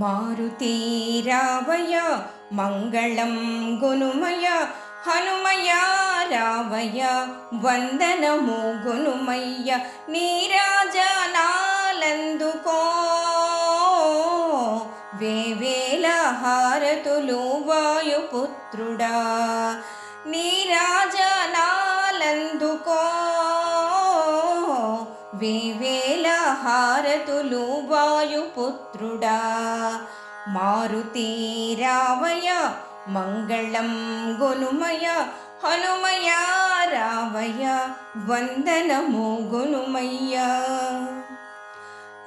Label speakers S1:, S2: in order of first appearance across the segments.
S1: మారుతీరావయ మంగళం గునుమయ హనుమయ రావయ వందనము గునుమయ్య నీరాజనాలందుకో వేవేల హారతులు వాయుపుత్రుడా నీరాజనా వేవేల హారతులు వాయుపుత్రుడా. మారుతి రావయ మంగళం గొనుమయ హనుమయ రావయ వందనము గొనుమయ్య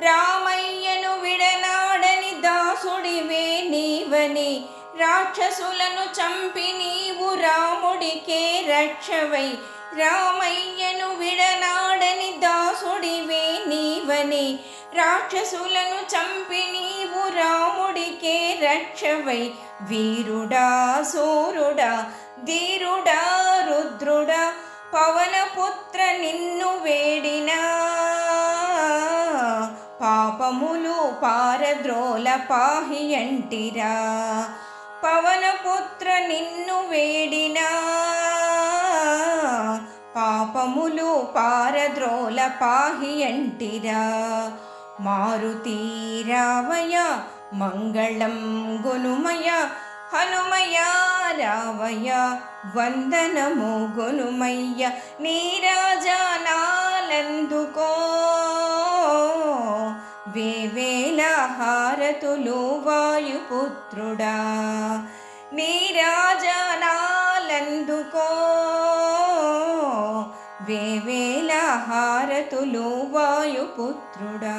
S1: రామయ్యను విడనాడని దాసుడివే నీవని రాక్షసులను చంపి నీవు రాముడికే రక్షవై రామయ్యను విడనాడని దాసుడివే నీవని. రాక్షసులను చంపి నీవు రాముడికే రక్షవై. వీరుడా సూరుడా ధీరుడా రుద్రుడా పవనపుత్ర నిన్ను వేడినా. పాపములు పారద్రోల పాహి అంటిరా పవనపుత్ర నిన్ను వేడి పాపములు పారద్రోల పాహి అంటిరా. మారుతి మంగళం గునుమయ హనుమయ రావయ వందనము గునుమయ్య నీరాజనాలందుకో వేవేల హారతులు వాయుపుత్రుడా నీరాజనాలందుకో వేవేల హారతులు వాయుపుత్రుడా.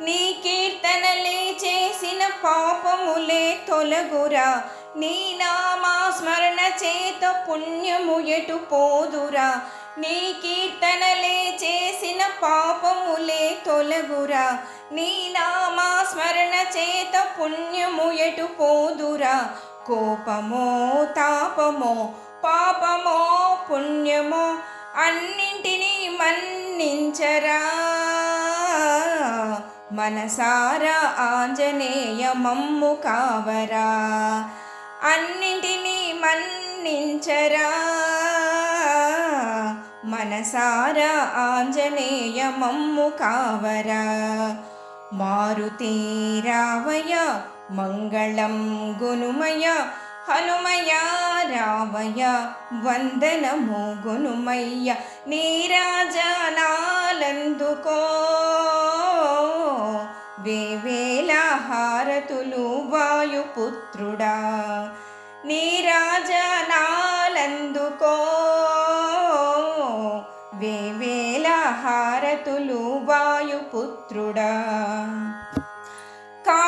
S1: నీ కీర్తనలే చేసిన పాపములే తొలగురా. నీ నామా స్మరణ చేత పుణ్యము ఎటు పోదురా. నీ కీర్తనలే చేసిన పాపములే తొలగురా. నీ నామా స్మరణ చేత పుణ్యము ఎటు పోదురా. కోపమో తాపమో పాపమో పుణ్యమో అన్నింటినీ మన్నించరా. మనసారా ఆంజనేయ మమ్ము కావరా. అన్నింటినీ మన్నించరా. మనసారా ఆంజనేయ మమ్ము కావరా. మారుతీరావయ మంగళం గునుమయ హనుమయ రావయ వందనము గునుమయ్య నీరాజనాలందుకో వేవేల హారతులు వాయుపుత్రుడా నీరాజనాలందుకో వేవేల హారతులు వాయుపుత్రుడా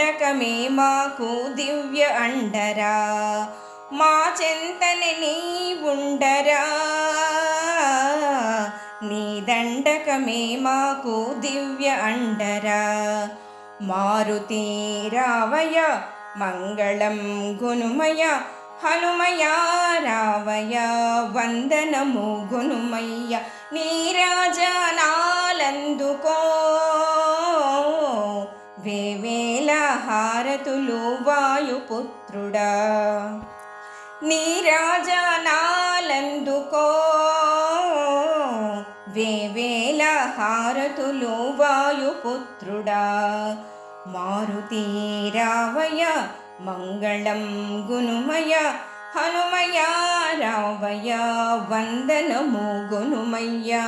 S1: ఉండకమే మాకు దివ్య అండరా. మా చెంతన నీ ఉండరా నీ దండకమే మాకు దివ్య అండరా. మారుతి రావయ మంగళం గునుమయ హనుమయ రావయ వందనము గునుమయ్య నీరాజనాలందుకో వేవేల హారతులు వాయుపుత్రుడా నీరాజనాలందుకో వేవేల హారతులు వాయుపుత్రుడా. మారుతి రావయ మంగళం గునుమయ హనుమయ రావయ వందనము గునుమయ్యా